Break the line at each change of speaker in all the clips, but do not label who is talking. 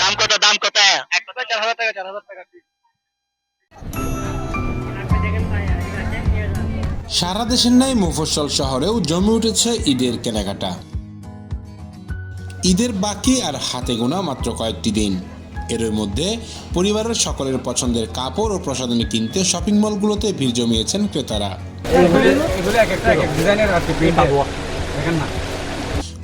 দাম কত দাম কত?
এক কথা চার হাজার টাকা চার হাজার টাকা
সারা দেশের ন্যায় মফস্বল শহরেও জমে উঠেছে ঈদের কেনাকাটা। ঈদের বাকি আর হাতে গোনা মাত্র কয়েকটি দিন। এর মধ্যে পরিবারের সকলের পছন্দের কাপড় ও প্রসাধনী কিনতে শপিং মলগুলোতে ভিড় জমিয়েছেন ক্রেতারা।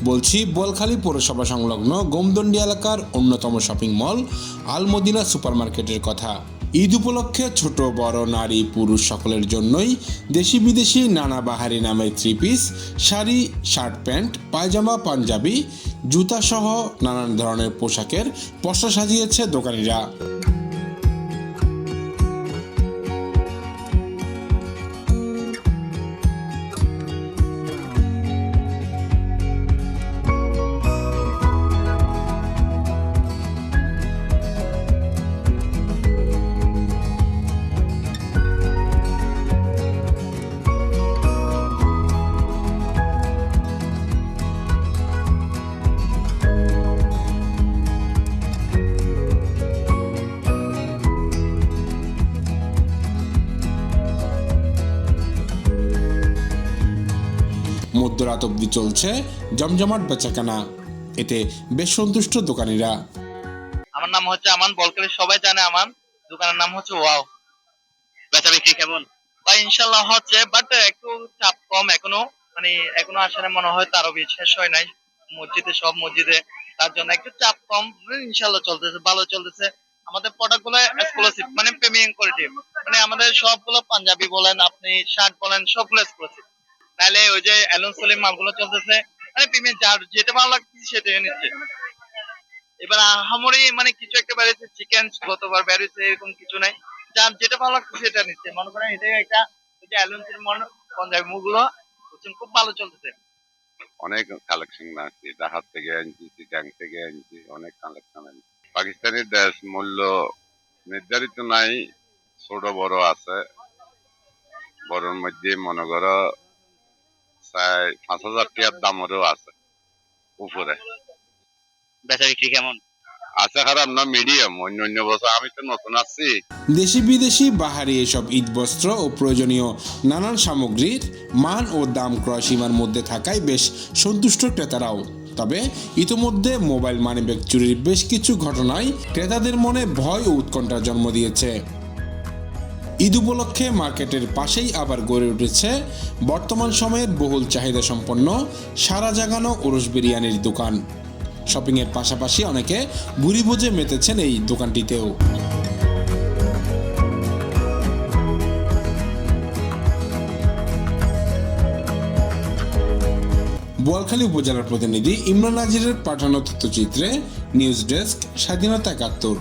বলছি বোয়ালখালী পৌরসভা সংলগ্ন গোমদন্ডি এলাকার অন্যতম শপিং মল, আলমদিনা সুপারমার্কেটের কথা। ঈদ উপলক্ষে ছোট, বড়, নারী, পুরুষ সকলের জন্যই দেশি বিদেশি নানা বাহারি নামের three piece sari shirt pant pyjama, punjabi, জুতা সহ নানান ধরনের পোশাকের পসরা সাজিয়েছে দোকানিরা। মধ্যরাত অবধি চলছে জমজমাট বেচাকেনা। এতে বেশ সন্তুষ্ট দোকানিরা।
আমার নাম হচ্ছে আমান, বলকালি সবাই জানে আমান। দোকানের নাম হচ্ছে ওয়াও। বেচা বিক্রি কেমন? বা ইনশাল্লাহ হচ্ছে বাট একটু চাপ কম এখনও। মানে এখনও আসলে মনে হয় তারও শেষ হয় নাই। মসজিদে, সব মসজিদে। তার জন্য একটু চাপ কম। ইনশাল্লাহ চলতেছে, ভালো চলতেছে। আমাদের প্রোডাক্টগুলো এক্সক্লুসিভ মানে প্রিমিয়াম কোয়ালিটি মানে আমাদের সবগুলো পাঞ্জাবি বলেন, আপনি শার্ট বলেন, সবগুলো এক্সক্লুসিভ নাহলে ওই যে অ্যালন সলিম মালগুলো চলতেছে। মানে প্রিমিয়াম যার যেটা ভালো লাগছে সেটাই নিচ্ছে এবার আহামরি মানে কিছু একটা বেরিয়েছে চিকেন গতবার বেরিয়েছে এরকম কিছু নাই। যার যেটা ভালো লাগছে সেটা নিচ্ছে। মনে করেন এটাই একটা ওই যে অ্যালন সলিম পঞ্জাবি বুঝছেন, খুব ভালো চলতেছে।
অনেক কালেকশন আছে ডাহাত থেকে আনছি চিটাং থেকে আনছি অনেক কালেকশন আনছি পাকিস্তানি ড্রেস মূল্য নির্ধারিত নাই ছোট বড় আছে। বড়র মধ্যে মনে করো প্রায় পাঁচ হাজার টাকার দামেরও আছে উপরে।
বেচা বিক্রি কেমন?
আছে খারাপ না মিডিয়াম অন্য অন্য বছর আমি তো নতুন আসছি
দেশি বিদেশি বাহারি এসব ঈদ বস্ত্র ও প্রয়োজনীয় নানান সামগ্রীর মান ও দাম ক্রয় সীমার মধ্যে থাকায় বেশ সন্তুষ্ট ক্রেতারাও। তবে ইতোমধ্যে মোবাইল মানিব্যাগ চুরির বেশ কিছু ঘটনায় ক্রেতাদের মনে ভয় ও উৎকণ্ঠার জন্ম দিয়েছে। ঈদ উপলক্ষে মার্কেটের পাশেই আবার গড়ে উঠেছে বর্তমান সময়ের বহুল চাহিদা সম্পন্ন, সারা জাগানো ওরস বিরিয়ানির দোকান। শপিংয়ের পাশাপাশি অনেকে ভুরি ভোজে মেতেছেন এই দোকানটিতেও। বোয়ালখালী উপজেলার প্রতিনিধি ইমরান নাজিরের পাঠানো তথ্যচিত্রে নিউজ ডেস্ক স্বাধীনতা একাত্তর।